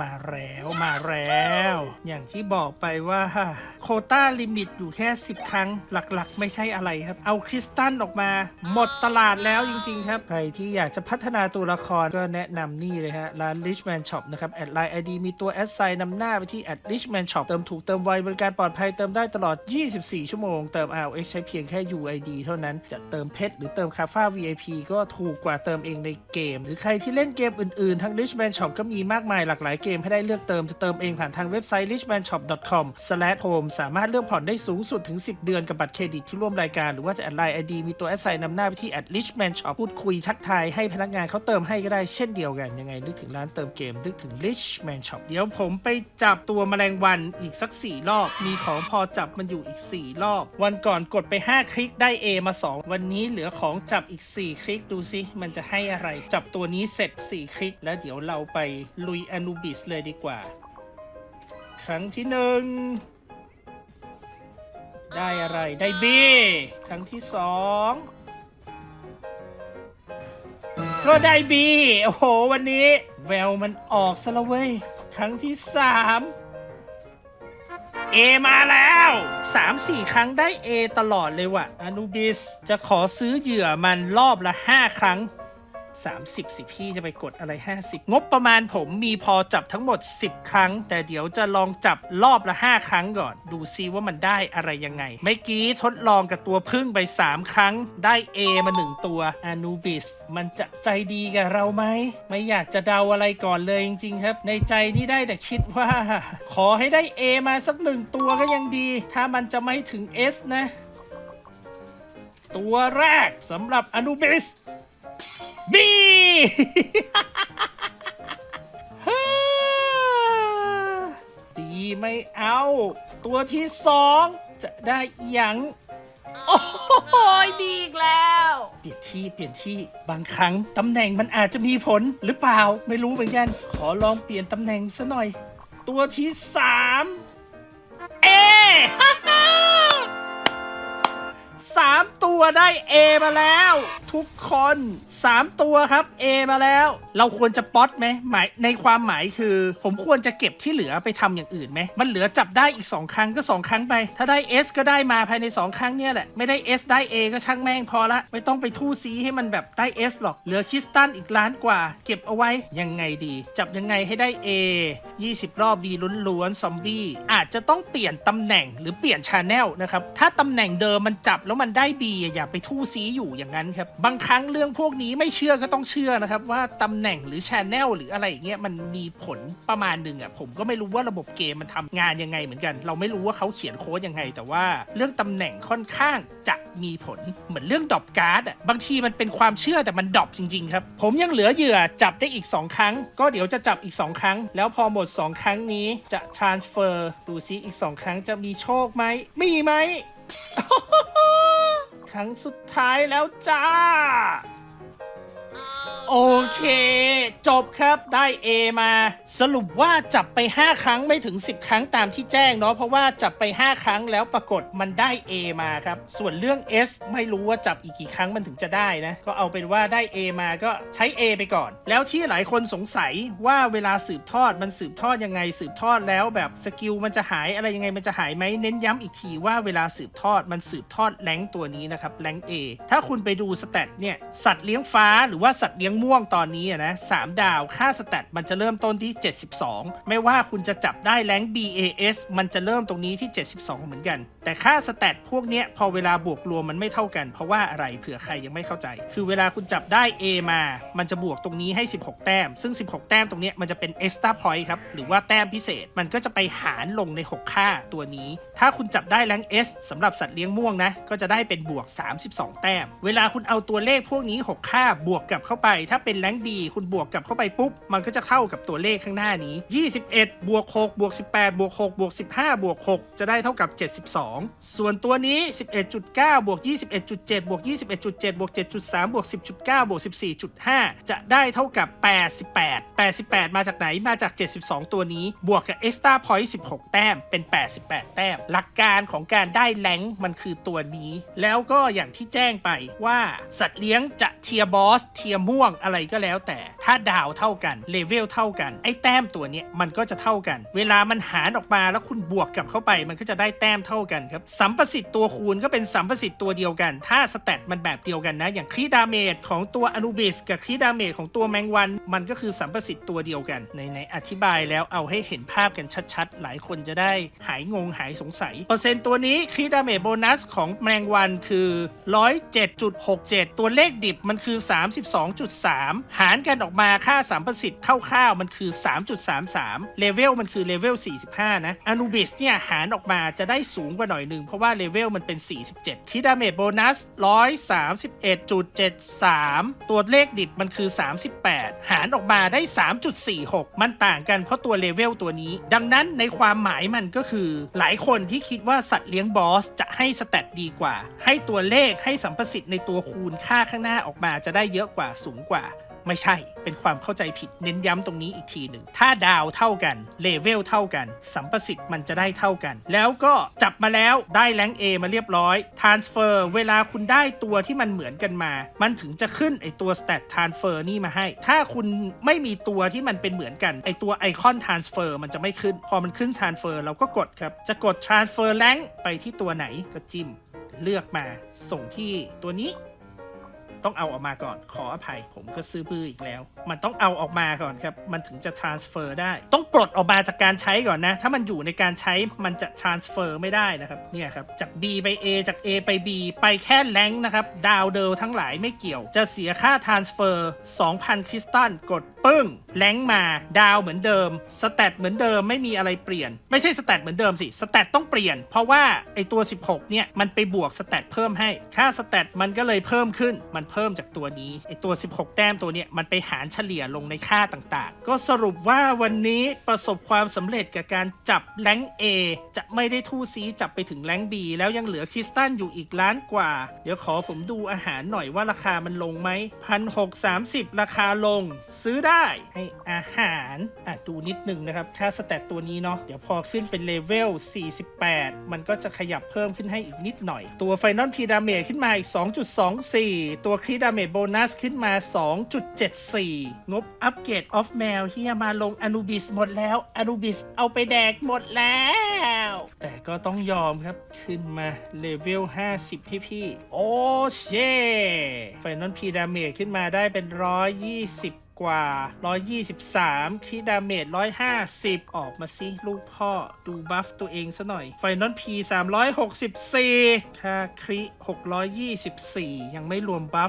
มาแล้วมาแล้ว อย่างที่บอกไปว่าโคต้าลิมิตอยู่แค่ 10 ครั้งหลักๆ ไม่ใช่อะไรครับ เอาคริสตัลออกมา หมดตลาดแล้วจริง ๆ ครับ ใครที่อยากจะพัฒนาตัวละครก็แนะนำนี่เลยฮะ ร้าน Richman Shop นะครับ แอดไลน์ ID มีตัวแอดไซน์นำหน้าไปที่ at Richman Shop เติมถูกเติมไวบริการปลอดภัยเติมได้ตลอด 24 ชั่วโมง เติม RX ใช้เพียงแค่ UID เท่านั้นจะเติมเพชรหรือเติมคาฟ้า VIP ก็ถูกกว่าเติมเองในเกม หรือใครที่เล่นเกมอื่นๆทั้ง Richman Shop ก็มีมากมายหลากหลายเกมให้ได้เลือกเติมจะเติมเองผ่านทางเว็บไซต์ richmanshop.com/home สามารถเลือกผ่อนได้สูงสุดถึง 10 เดือนกับบัตรเครดิตที่ร่วมรายการ หรือว่าจะแอดไลน์ ID มีตัวแอดไซน์นำหน้าไปที่ at richman shop พูดคุยทักทายให้พนักงานเขาเติมให้ก็ได้เช่นเดียวกัน ยังไงนึกถึงร้านเติมเกมนึกถึง richman shop เดี๋ยวผมไปจับตัวแมลงวันอีกสัก 4 รอบ มีของพอจับมันอยู่อีก 4 รอบ วันก่อนกดไป 5 คลิกได้ A มา 2 วันนี้เหลือของจับอีก 4 คลิกดูซิมันจะให้อะไร จับตัวนี้เสร็จ 4 คลิก แล้วเดี๋ยวเราไปลุยอนูบิสเลยดีกว่า ครั้งที่หนึ่งได้อะไรได้ B ครั้งที่สองก็ได้ B โอ้โห วันนี้ แววมันออกซะแล้วเว้ย ครั้งที่สามเอมาแล้วสามสี่ครั้งได้ A ตลอดเลยว่ะอนุบิสจะขอซื้อเหยื่อมันรอบละห้าครั้ง 30 สิพี่จะไปกดอะไร 50 งบประมาณผมมีพอจับทั้งหมด 10 ครั้ง แต่เดี๋ยวจะลองจับรอบละ 5 ครั้งก่อน ดูซิว่ามันได้อะไรยังไง เมื่อกี้ทดลองกับตัวพึ่งไป 3 ครั้ง ได้ A มา 1 ตัว Anubis มันจะใจดีกับเราไหม ไม่อยากจะเดาอะไรก่อนเลยจริงๆครับ ในใจนี่ได้แต่คิดว่า ขอให้ได้ A มาสักหนึ่งตัวก็ยังดี ถ้ามันจะไม่ถึง S นะ ตัวแรกสำหรับ Anubis บี ดีไม่เอา ตัวที่สองจะได้อหยังโอ้โหดีอีกแล้ว เปลี่ยนที่เปลี่ยนที่บางครั้งตำแหน่งมันอาจจะมีผลหรือเปล่าไม่รู้เหมือนกัน ขอลองเปลี่ยนตำแหน่งซะหน่อย ตัวที่สามเอ สามตัวได้ A มาแล้ว ทุกคนสามตัวครับ A มาแล้ว เราควรจะป๊อตไหมหมายในความหมายคือ ผมควรจะเก็บที่เหลือไปทำอย่างอื่นไหมมันเหลือจับได้อีก 2 ครั้งก็ 2 ครั้งไป ถ้าได้ S ก็ได้มาภายใน 2 ครั้งเนี่ยแหละ ไม่ได้ S ได้ A ก็ช่างแม่งพอละ ไม่ต้องไปทู่ซีให้มันแบบได้ S หรอก เหลือคริสตัลอีกล้านกว่า เก็บเอาไว้ยังไงดี จับยังไงให้ได้ A 20 รอบดีล้วนๆซอมบี้อาจจะต้องเปลี่ยนตำแหน่งหรือเปลี่ยนชาแนลนะครับถ้าตำแหน่งเดิมมันจับแล้วมันได้ B อย่าไปทู่ซีอยู่อย่างนั้นครับ บางครั้งเรื่องพวกนี้ไม่เชื่อก็ต้องเชื่อนะครับว่าตำแหน่งหรือชแนลหรืออะไรอย่างเงี้ยมันมีผลประมาณหนึ่งอะผมก็ไม่รู้ว่าระบบเกมมันทำงานยังไงเหมือนกัน เราไม่รู้ว่าเขาเขียนโค้ดยังไง แต่ว่าเรื่องตำแหน่งค่อนข้างจะมีผลเหมือนเรื่องดอปการ์ดอะบางทีมันเป็นความเชื่อแต่มันดอปจริงๆครับผมยังเหลือเหยื่อจับได้อีก 2 ครั้ง ก็เดี๋ยวจะจับอีก 2 ครั้ง แล้วพอหมด 2 ครั้งนี้จะ transfer ดูซิอีก 2 ครั้งจะมีโชคไหมมีไหม ครั้งสุดท้ายแล้วจ้า โอเค จบครับได้ A มา สรุปว่าจับไป 5 ครั้งไม่ถึง 10 ครั้งตามที่แจ้งเนาะเพราะว่าจับไป 5 ครั้งแล้วปรากฏมันได้ A มาครับ ส่วนเรื่อง S ไม่รู้ว่าจับอีกกี่ครั้งมันถึงจะได้นะก็เอาเป็นว่าได้ A มาก็ใช้ A ไปก่อน แล้วที่หลายคนสงสัยว่าเวลาสืบทอดมันสืบทอดยังไงสืบทอดแล้วแบบสกิลมันจะหายอะไรยังไงมันจะหายไหมเน้นย้ำอีกทีว่าเวลาสืบทอดมันสืบทอดแรงตัวนี้นะครับแรง A ถ้าคุณไปดูสแตทเนี่ยสัตว์เลี้ยงฟ้าหรือว่าสัตว์เลี้ยงม่วงตอนนี้อะนะสามดาวค่าสแตทมันจะเริ่มต้นที่ 72 ไม่ว่าคุณจะจับได้แรง BAS มันจะเริ่มตรงนี้ที่ 72 เหมือนกัน แต่ค่าสแตทพวกเนี้ยพอเวลาบวกรวมมันไม่เท่ากัน เพราะว่าอะไรเผื่อใครยังไม่เข้าใจ คือเวลาคุณจับได้ A มา มันจะบวกตรงนี้ให้ 16 แต้ม ซึ่ง 16 แต้มตรงเนี้ยมันจะเป็น extra point ครับ หรือว่าแต้มพิเศษ มันก็จะไปหารลงใน 6 ค่าตัวนี้ ถ้าคุณจับได้แรง S สำหรับสัตว์เลี้ยงม่วงนะ ก็จะได้เป็นบวก 32 แต้ม เวลาคุณเอาตัวเลขพวกนี้ 6 ค่าบวกกับเข้าไปถ้าเป็นแรง B คุณบวกกลับเข้าไปปุ๊บ มันก็จะเข้ากับตัวเลขข้างหน้านี้ 21 บวก 6 บวก 18 บวก 6 บวก 15 บวก 6 จะได้เท่ากับ 72 ส่วนตัวนี้ 11.9 บวก 21.7 บวก 21.7 บวก 7.3 บวก 10.9 บวก 14.5 จะได้เท่ากับ 88 88 มาจากไหน มาจาก 72 ตัวนี้ บวกกับ extra point 16 แต้ม เป็น 88 แต้ม หลักการของการได้แรงมันคือตัวนี้ แล้วก็อย่างที่แจ้งไปว่าสัตว์เลี้ยงจะเทียบอส เทียม่วงงอะไรก็แล้วแต่ถ้าดาวเท่ากันเลเวลเท่ากัน ไอ้แต้มตัวเนี้ยมันก็จะเท่ากัน เวลามันหารออกมาแล้วคุณบวกกลับเข้าไป มันก็จะได้แต้มเท่ากันครับสัมประสิทธิ์ตัวคูณก็เป็นสัมประสิทธิ์ตัวเดียวกัน ถ้าสแตทมันแบบเดียวกันนะ อย่างครีดาเมจของตัวอนูบิสกับครีดาเมจของตัวแมงวัน มันก็คือสัมประสิทธิ์ตัวเดียวกันในในอธิบายแล้วเอาให้เห็นภาพกันชัดๆ หลายคนจะได้หายงงหายสงสัย เปอร์เซ็นต์ตัวนี้ครีดาเมจโบนัสของแมงวันคือ 107.67 ตัวเลขดิบมันคือ3 หารกันออกมาค่าสัมประสิทธิ์คร่าวๆมันคือ 3.33 เลเวลมันคือเลเวล 45 นะอนูบิสเนี่ยหารออกมาจะได้สูงกว่าหน่อยหนึ่งเพราะว่าเลเวลมันเป็น 47ครีดาเมจโบนัส 131.73 ตัวเลขดิบมันคือ 38 หารออกมาได้ 3.46 มันต่างกันเพราะตัวเลเวลตัวนี้ ดังนั้นในความหมายมันก็คือ หลายคนที่คิดว่าสัตว์เลี้ยงบอสจะให้สแตทดีกว่า ให้ตัวเลขให้สัมประสิทธิ์ในตัวคูณค่าข้างหน้าออกมาจะได้เยอะกว่าสูงกว่า ไม่ใช่เป็นความเข้าใจผิดเน้นย้ำตรงนี้อีกทีหนึ่ง ถ้าดาวเท่ากันเลเวลเท่ากัน สัมประสิทธิ์มันจะได้เท่ากัน แล้วก็จับมาแล้วได้แรงเอมาเรียบร้อย transfer เวลาคุณได้ตัวที่มันเหมือนกันมา มันถึงจะขึ้นไอตัว stat transfer นี่มาให้ ถ้าคุณไม่มีตัวที่มันเป็นเหมือนกันไอตัวไอคอน transfer มันจะไม่ขึ้น พอมันขึ้น transfer เราก็กดครับ จะกด transfer rank ไปที่ตัวไหนก็จิ้มเลือกมาส่งที่ตัวนี้ ต้องเอาออกมาก่อน ขออภัย ผมก็ซื้อบื้ออีกแล้ว มันต้องเอาออกมาก่อนครับ มันถึงจะ transfer ได้ ต้องปลดออกมาจากการใช้ก่อนนะ ถ้ามันอยู่ในการใช้มันจะ transfer ไม่ได้นะครับ เนี่ยครับ จาก B ไป A จาก A ไป B ไปแค่แรงนะครับ ดาวเดิลทั้งหลายไม่เกี่ยว จะเสียค่า transfer 2,000 คริสตัล กดปึ้งแรงมา ดาวเหมือนเดิม สแตทเหมือนเดิม ไม่มีอะไรเปลี่ยน ไม่ใช่สแตทเหมือนเดิมสิ สแตทต้องเปลี่ยน เพราะว่าไอตัว 16 เนี่ย มันไปบวกสแตทเพิ่มให้ ค่าสแตทมันก็เลยเพิ่มขึ้น มันเพิ่มจากตัวนี้ไอตัว 16 แต้มตัวเนี้ยมันไปหารเฉลี่ยลงในค่าต่างๆ ก็สรุปว่าวันนี้ประสบความสำเร็จกับการจับแรง A จะไม่ได้ทู่ซีจับไปถึงแรง B แล้วยังเหลือคริสตัลอยู่อีกล้านกว่า เดี๋ยวขอผมดูอาหารหน่อยว่าราคามันลงไหมพันหกสามสิบราคาลง ซื้อได้ให้อาหารอะดูนิดนึงนะครับ ค่าสแตทตัวนี้เนาะเดี๋ยวพอขึ้นเป็นเลเวล48 มันก็จะขยับเพิ่มขึ้นให้อีกนิดหน่อย ตัวไฟนอลพีดาเมจขึ้นมาอีก 2.24 ตัวครีดาเมจโบนัสขึ้นมา 2.74 งบอัปเกรดออฟแมวเฮียมาลงอนูบิสหมดแล้วอนูบิสเอาไปแดกหมดแล้ว แต่ก็ต้องยอมครับขึ้นมาเลเวล 50 พี่พี่ โอ้เช่ไฟนอลพีดาเมจขึ้นมาได้เป็น 120 กว่า 123 คีดาเมจ 150 ออกมาสิลูกพ่อ ดูบัฟตัวเองซะหน่อย ไฟนอลพี364 ค่าคริ 624 ยังไม่รวมบัฟ